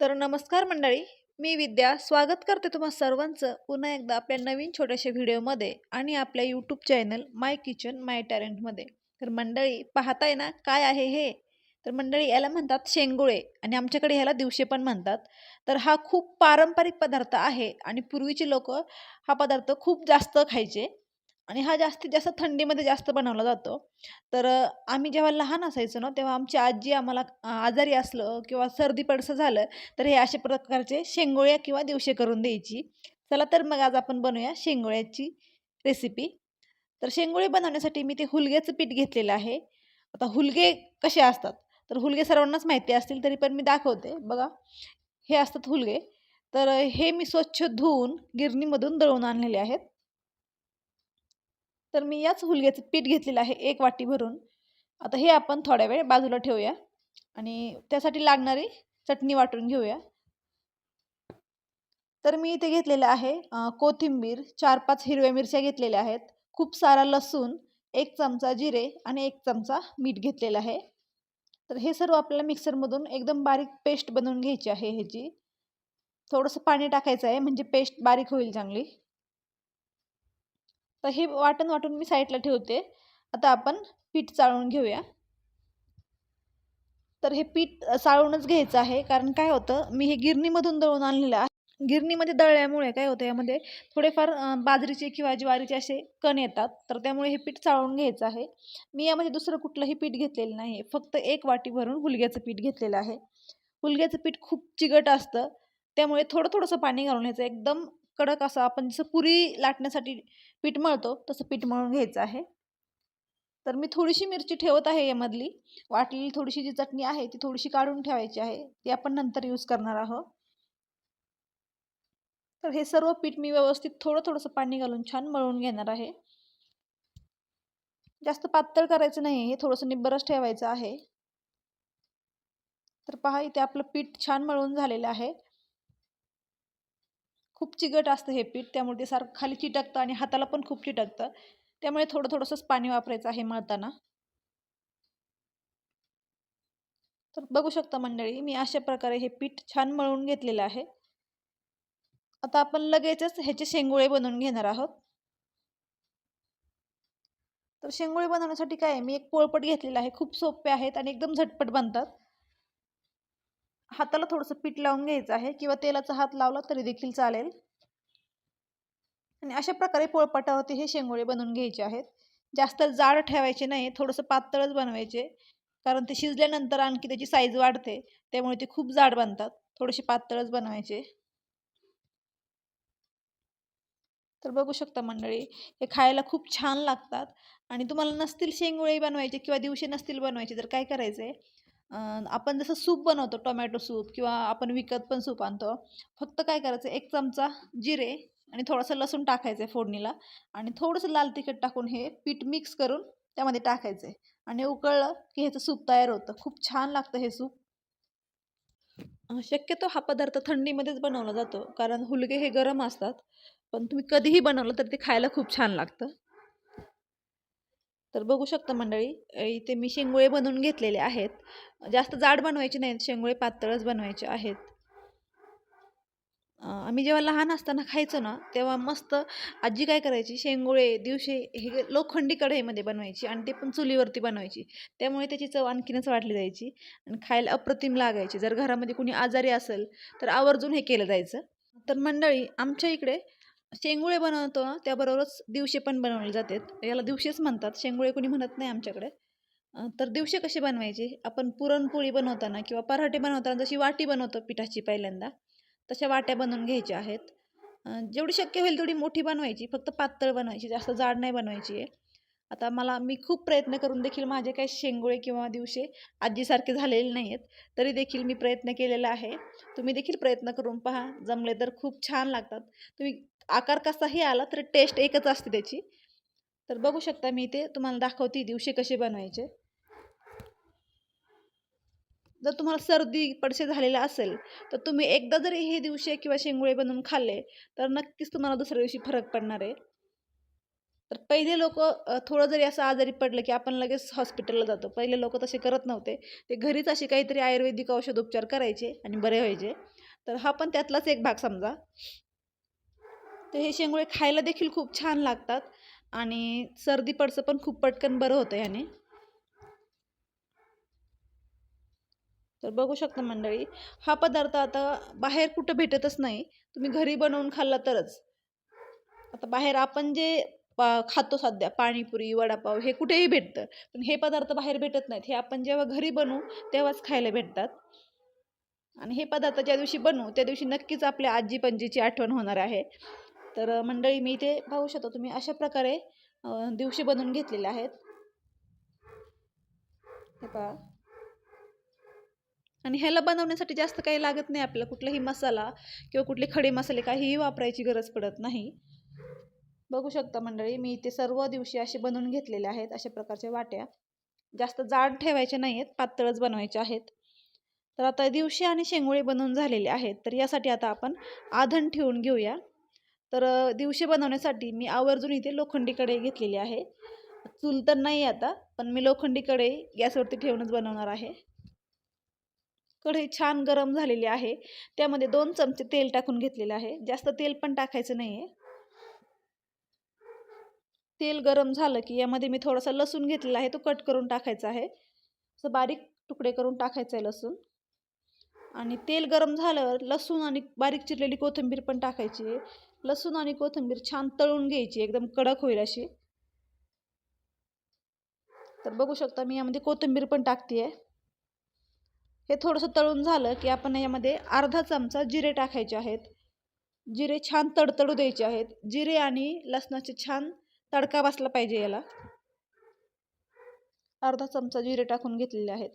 तर नमस्कार मंडळी मी विद्या स्वागत करते तुम्हा सर्वांचं पुन्हा एकदा आपल्या नवीन छोट्याशा व्हिडिओमध्ये आणि आपल्या YouTube channel my kitchen my टॅलेंटमध्ये तर मंडळी पाहताय ना काय आहे हे? तर मंडळी याला म्हणतात शेंगोळे आणि आमच्याकडे ह्याला दिवशे पण म्हणतात. तर हा खूप पारंपरिक पदार्थ आहे आणि पूर्वीचे लोक हा पदार्थ खूप जास्त खायचे. आणि हा जास्तीत जास्त थंडीमध्ये जास्त बनवला जातो. तर आम्ही जेव्हा लहान असायचो ना तेव्हा आमची आजी आम्हाला आजारी असलं किंवा सर्दी पडसं झालं तर हे अशा प्रकारचे शेंगोळ्या किंवा दिवशे करून द्यायची. चला तर मग आज आपण बनवूया शेंगोळ्याची रेसिपी तर शेंगोळे बनवण्यासाठी मी ते हुलग्याचं पीठ घेतलेलं आहे. आता हुलगे कसे असतात? तर हुलगे सर्वांनाच माहिती असतील तरी पण मी दाखवते. बघा हे असतात हुलगे. तर हे मी स्वच्छ धुवून गिरणीमधून दळून आणलेले आहेत. तर मी याच हुलग्याचं पीठ घेतलेलं आहे एक वाटी भरून. आता हे आपण थोड्या वेळ बाजूला ठेवूया. आणि त्यासाठी लागणारी चटणी वाटून घेऊया. तर मी इथे घेतलेलं आहे कोथिंबीर चार पाच हिरव्या मिरच्या घेतलेल्या आहेत. खूप सारा लसूण एक चमचा जिरे आणि एक चमचा मीठ घेतलेलं आहे. तर हे सर्व आपल्याला मिक्सरमधून एकदम बारीक पेस्ट बनवून घ्यायची आहे ह्याची. थोडंसं पाणी टाकायचं आहे म्हणजे पेस्ट बारीक होईल चांगली. तर हे वाटण वाटून मी साईडला ठेवते. आता आपण पीठ चाळून घेऊया. तर हे पीठ चाळूनच घ्यायचं आहे. कारण काय होतं मी हे गिरणीमधून दळून आणलेलं आहे. गिरणीमध्ये दळल्यामुळे काय होतं यामध्ये थोडेफार बाजरीचे किंवा ज्वारीचे असे कण येतात. तर त्यामुळे हे पीठ चाळून घ्यायचं आहे. मी यामध्ये दुसरं कुठलंही पीठ घेतलेलं नाही फक्त एक वाटी भरून हुलग्याचं पीठ घेतलेलं आहे. हुलग्याचं पीठ खूप चिकट असतं. त्यामुळे थोडं थोडंसं पाणी घालून घ्यायचं. एकदम कडक असं आपण जसं पुरी लाटण्यासाठी पीठ मळतो तसं पीठ मळून घ्यायचं आहे. तर मी थोडीशी मिरची ठेवत आहे यामधली. वाटलेली थोडीशी जी चटणी आहे ती थोडीशी काढून ठेवायची आहे. ती आपण नंतर यूज करणार आहोत. तर हे सर्व पीठ मी व्यवस्थित थोडं थोडंसं पाणी घालून छान मळून घेणार आहे. जास्त पातळ करायचं नाही हे थोडंसं निब्बरच ठेवायचं आहे. तर पहा इथे आपलं पीठ छान मळून झालेलं आहे. खूप चिकट असतं हे पीठ त्यामुळे ते सारखं खाली चिटकतं आणि हाताला पण खूप चिटकतं. त्यामुळे थोडं थोडंसंच पाणी वापरायचं आहे मळताना. तर बघू शकता मंडळी मी अशा प्रकारे हे पीठ छान मळून घेतलेलं आहे. आता आपण लगेचच ह्याचे शेंगोळे बनवून घेणार आहोत. तर शेंगोळे बनवण्यासाठी काय मी एक पोळपट घेतलेला आहे. खूप सोपे आहेत आणि एकदम झटपट बनतात. हाताला थोडंसं पीठ लावून घ्यायचं आहे किंवा तेलाचा हात लावला तरी देखील चालेल. आणि अशा प्रकारे पोळपाटावरती हे शेंगोळे बनवून घ्यायचे आहेत. जास्त जाड ठेवायचे नाही थोडंसं पातळच बनवायचे. कारण ते शिजल्यानंतर आणखी त्याची साईज वाढते त्यामुळे ते खूप जाड बनतात. थोडेसे पातळच बनवायचे. तर बघू शकता मंडळी हे खायला खूप छान लागतात. आणि तुम्हाला नसतील शेंगोळे बनवायचे किंवा दिवशी नसतील बनवायचे तर काय करायचं आहे आपण जसं सूप बनवतो टोमॅटो सूप किंवा आपण विकत पण सूप आणतो फक्त काय करायचं एक चमचा जिरे आणि थोडंसं लसूण टाकायचं आहे फोडणीला आणि थोडंसं लाल तिखट टाकून हे पीठ मिक्स करून त्यामध्ये टाकायचं आहे आणि उकळलं की ह्याचं सूप तयार होतं. खूप छान लागतं हे सूप. शक्यतो हा पदार्थ थंडीमध्येच बनवला जातो कारण हुलगे हे गरम असतात पण तुम्ही कधीही बनवलं तर ते खायला खूप छान लागतं. तर बघू शकता मंडळी इथे मी शेंगोळे बनवून घेतलेले आहेत. जास्त जाड बनवायचे नाहीत शेंगोळे पातळच बनवायचे आहेत. आम्ही जेव्हा लहान असताना खायचो ना तेव्हा मस्त आजी काय करायची शेंगोळे दिवशी हे लोखंडी कढईमध्ये बनवायची आणि ते पण चुलीवरती बनवायची. त्यामुळे त्याची चव आणखीनच वाढली जायची आणि खायला अप्रतिम लागायची. जर घरामध्ये कुणी आजारी असेल तर आवर्जून हे केलं जायचं. तर मंडळी आमच्या इकडे शेंगुळे बनवतो ना त्याबरोबरच दिवशे पण बनवले जातात. याला दिवशेच म्हणतात. शेंगुळे कोणी म्हणत नाही आमच्याकडे. तर दिवशे कसे बनवायचे? आपण पुरणपोळी बनवताना किंवा पराठे बनवताना जशी वाटी बनवतो पिठाची पहिल्यांदा तशा वाट्या बनवून घ्यायच्या आहेत. जेवढी शक्य होईल तेवढी मोठी बनवायची. फक्त पातळ बनवायची. जास्त जाड नाही बनवायची आहे. आता मला मी खूप प्रयत्न करून देखील माझे काही शेंगोळे किंवा दिवशे आजीसारखे झालेले नाही आहेत तरी देखील मी प्रयत्न केलेला आहे. तुम्ही देखील प्रयत्न करून पहा. जमले तर खूप छान लागतात. तुम्ही आकार कसाही आला तर टेस्ट एकच असते त्याची. तर बघू शकता मी ते तुम्हाला दाखवते दिवशी कसे बनवायचे. जर तुम्हाला सर्दी पडसे झालेला असेल तर तुम्ही एकदा जरी हे दिवशी किंवा शेंगुळे बनवून खाल्ले तर नक्कीच तुम्हाला दुसऱ्या दिवशी फरक पडणार आहे. तर पहिले लोक थोडं जरी असं आजारी पडलं की आपण लगेच हॉस्पिटलला जातो. पहिले लोक तसे करत नव्हते. ते घरीच असे काहीतरी आयुर्वेदिक औषधोपचार करायचे आणि बरे व्हायचे. तर हा पण त्यातलाच एक भाग समजा. तर हे शेंगुळे खायला देखील खूप छान लागतात. आणि सर्दी पडसं पण खूप पटकन बरं होतं ह्याने. तर बघू शकता मंडळी हा पदार्थ आता बाहेर कुठं भेटतच नाही. तुम्ही घरी बनवून खाल्ला तरच. आता बाहेर आपण जे पा खातो सध्या पाणीपुरी वडापाव हे कुठेही भेटतं. पण हे पदार्थ बाहेर भेटत नाहीत. हे आपण जेव्हा घरी बनवू तेव्हाच खायला भेटतात. आणि हे पदार्थ ज्या दिवशी बनवू त्या दिवशी नक्कीच आपल्या आजी पणजीची आठवण होणार आहे. तर मंडळी मी इथे पाहू शकतो तुम्ही अशा प्रकारे दिवशी बनवून घेतलेले आहेत. हे पहा. आणि ह्याला बनवण्यासाठी जास्त काही लागत नाही आपल्याला कुठलाही मसाला किंवा कुठले खडे मसाले काहीही वापरायची गरज पडत नाही. बघू शकता मंडळी मी इथे सर्व दिवशी असे बनवून घेतलेले आहेत अशा प्रकारच्या वाट्या. जास्त जाड ठेवायचे नाही आहेत पातळच बनवायचे आहेत. तर आता दिवशी आणि शेंगोळे बनवून झालेले आहेत तर यासाठी आता आपण आधण ठेवून घेऊया. तर दिवशी बनवण्यासाठी मी आवर्जून इथे लोखंडी कढई घेतलेली आहे. चूल तर नाही आता पण मी लोखंडी कढई गॅसवरती ठेवूनच बनवणार आहे. कढई छान गरम झालेली आहे. त्यामध्ये दोन चमचे तेल टाकून घेतलेले आहे. जास्त तेल पण टाकायचं नाही आहे तेल गरम झालं की यामध्ये मी थोडासा लसूण घेतलेला आहे तो कट करून टाकायचा आहे. असं बारीक तुकडे करून टाकायचं आहे लसूण. आणि तेल गरम झाल्यावर लसूण आणि बारीक चिरलेली कोथिंबीर पण टाकायची आहे. लसूण आणि कोथिंबीर छान तळून घ्यायची एकदम कडक होईल अशी. तर बघू शकता मी यामध्ये कोथिंबीर पण टाकते आहे हे थोडंसं तळून झालं की आपण यामध्ये अर्धा चमचा जिरे टाकायचे आहेत. जिरे छान तडतडू द्यायचे आहेत. जिरे आणि लसणाचे छान तडका बसला पाहिजे याला. अर्धा चमचा जिरे टाकून घेतलेले आहेत.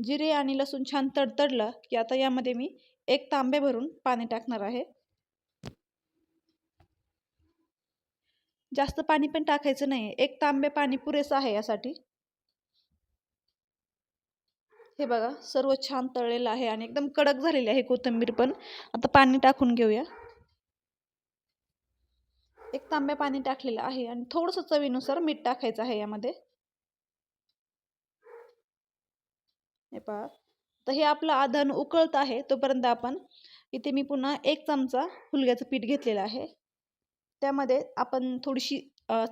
जिरे आणि लसूण छान तडतडलं की आता यामध्ये मी एक तांबे भरून पाणी टाकणार आहे. जास्त पाणी पण टाकायचं नाही एक तांबे पाणी पुरेसं आहे यासाठी. हे बघा सर्व छान तळलेलं आहे आणि एकदम कडक झालेली आहे कोथिंबीर पण. आता पाणी टाकून घेऊया. एक तांब्या पाणी टाकलेलं आहे आणि थोडंसं चवीनुसार मीठ टाकायचं आहे यामध्ये. हे पहा. तर हे आपलं आधण उकळत आहे तोपर्यंत आपण इथे मी पुन्हा एक चमचा हुलग्याचं पीठ घेतलेलं आहे. त्यामध्ये आपण थोडीशी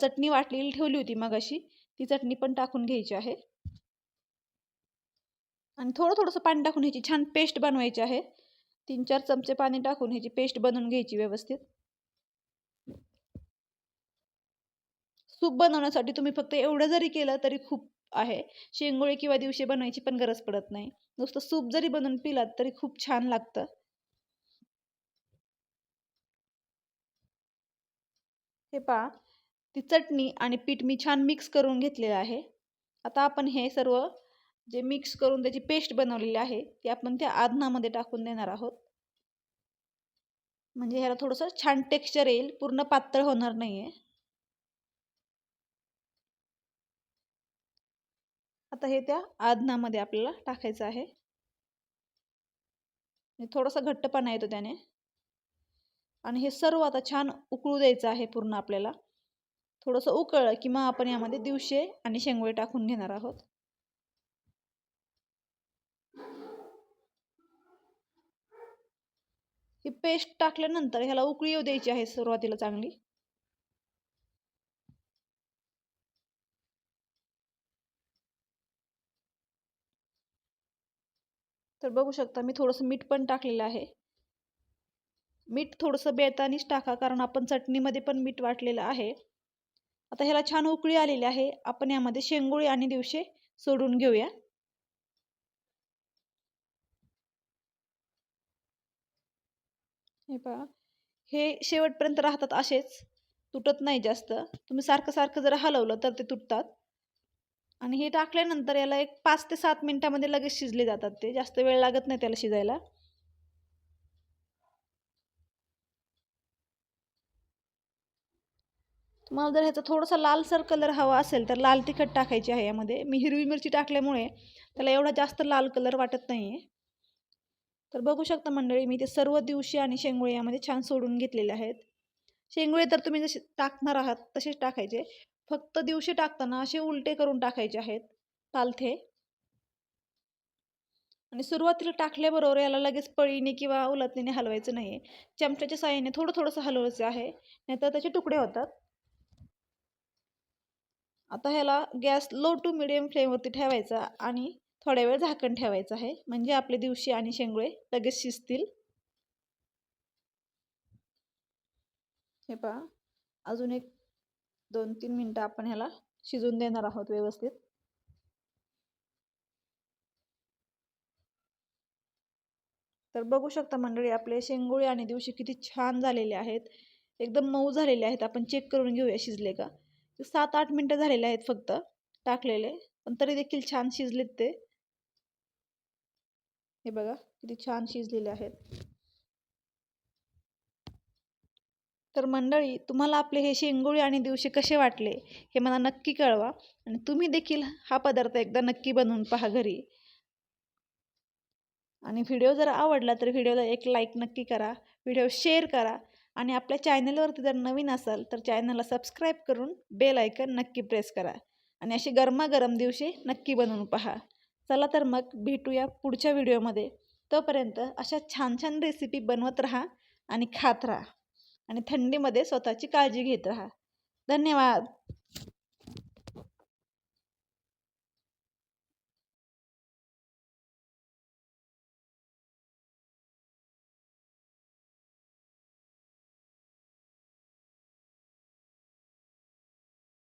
चटणी वाटलेली ठेवली होती मगाशी ती चटणी पण टाकून घ्यायची आहे. आणि थोडं थोडंसं पाणी टाकून ह्याची छान पेस्ट बनवायची आहे. तीन चार चमचे पाणी टाकून ह्याची पेस्ट बनवून घ्यायची व्यवस्थित. सूप बनवण्यासाठी तुम्ही फक्त एवढं जरी केलं तरी खूप आहे. शेंगोळे किंवा दिवशी बनवायची पण गरज पडत नाही. नुसतं सूप जरी बनवून पिलात तरी खूप छान लागतं. हे पहा ती चटणी आणि पीठ मी छान मिक्स करून घेतलेलं आहे. आता आपण हे सर्व जे मिक्स करून त्याची पेस्ट बनवलेली आहे ती आपण त्या आधनामध्ये टाकून देणार आहोत. म्हणजे ह्याला थोडंसं छान टेक्स्चर येईल पूर्ण पातळ होणार नाही आहे आता हे त्या आदनामध्ये आपल्याला टाकायचं आहे. थोडासा घट्टपणा येतो त्याने. आणि हे सर्व आता छान उकळू द्यायचं आहे पूर्ण आपल्याला. थोडंसं उकळलं की मग आपण यामध्ये दिवशे आणि शेंगोळे टाकून घेणार आहोत. ही पेस्ट टाकल्यानंतर ह्याला उकळी येऊ द्यायची आहे सुरुवातीला चांगली. तर बघू शकता मी थोडंसं मीठ पण टाकलेलं आहे. मीठ थोडंसं बेतानीच टाका कारण आपण चटणीमध्ये पण मीठ वाटलेलं आहे. आता ह्याला छान उकळी आलेली आहे. आपण यामध्ये शेंगोळी आणि दिवशी सोडून घेऊया. हे पहा. हे शेवटपर्यंत राहतात असेच. तुटत नाही जास्त. तुम्ही सारखं सारखं जर हलवलं तर ते तुटतात. आणि हे टाकल्यानंतर याला एक पाच ते सात मिनटामध्ये लगेच शिजले जातात ते. जास्त वेळ लागत नाही त्याला शिजायला. तुम्हाला जर ह्याचा थोडासा लालसर कलर हवा असेल तर लाल तिखट टाकायची आहे यामध्ये. मी हिरवी मिरची टाकल्यामुळे त्याला एवढा जास्त लाल कलर वाटत नाही आहे तर बघू शकता मंडळी मी ते सर्व दिवशी आणि शेंगोळे यामध्ये छान सोडून घेतलेले आहेत. शेंगुळे तर तुम्ही जसे टाकणार आहात तसेच टाकायचे. फक्त दिवशी टाकताना असे उलटे करून टाकायचे आहेत. पालथे. आणि सुरुवातीला टाकल्याबरोबर याला लगेच पळीने किंवा उलटणीने हलवायचं नाही आहे चमच्याच्या साहाय्याने थोडं थोडंसं हलवायचं आहे नाहीतर त्याचे तुकडे होतात. आता ह्याला गॅस लो टू मिडियम फ्लेमवरती ठेवायचा आणि थोड्या वेळ झाकण ठेवायचं आहे. म्हणजे आपले दिवशी आणि शेंगुळे लगेच शिजतील. हे पहा. अजून एक दोन तीन मिनटं आपण ह्याला शिजून देणार आहोत व्यवस्थित. तर बघू शकता मंडळी आपले शेंगोळे आणि दिवशी किती छान झालेले आहेत. एकदम मऊ झालेले आहेत. आपण चेक करून घेऊया शिजले का. सात आठ मिनटं झालेले आहेत फक्त टाकलेले पण तरी देखील छान शिजलेत ते. हे बघा किती छान शिजलेले आहेत. तर मंडळी तुम्हाला आपले हे शेंगोळी आणि दिवशी कसे वाटले हे मला नक्की कळवा आणि तुम्ही देखील हा पदार्थ एकदा नक्की बनवून पहा घरी. आणि व्हिडिओ जर आवडला तर व्हिडिओला एक लाईक नक्की करा व्हिडिओ शेअर करा आणि आपल्या चॅनलवरती जर नवीन असाल तर चॅनलला सबस्क्राईब करून बेल आयकन नक्की प्रेस करा आणि अशी गरमागरम दिवशी नक्की बनवून पहा. चला तर मग भेटूया पुढच्या व्हिडिओमध्ये तोपर्यंत अशा छान छान रेसिपी बनवत राहा आणि खात राहा. आणि थंडीमध्ये स्वतःची काळजी घेत राहा. धन्यवाद.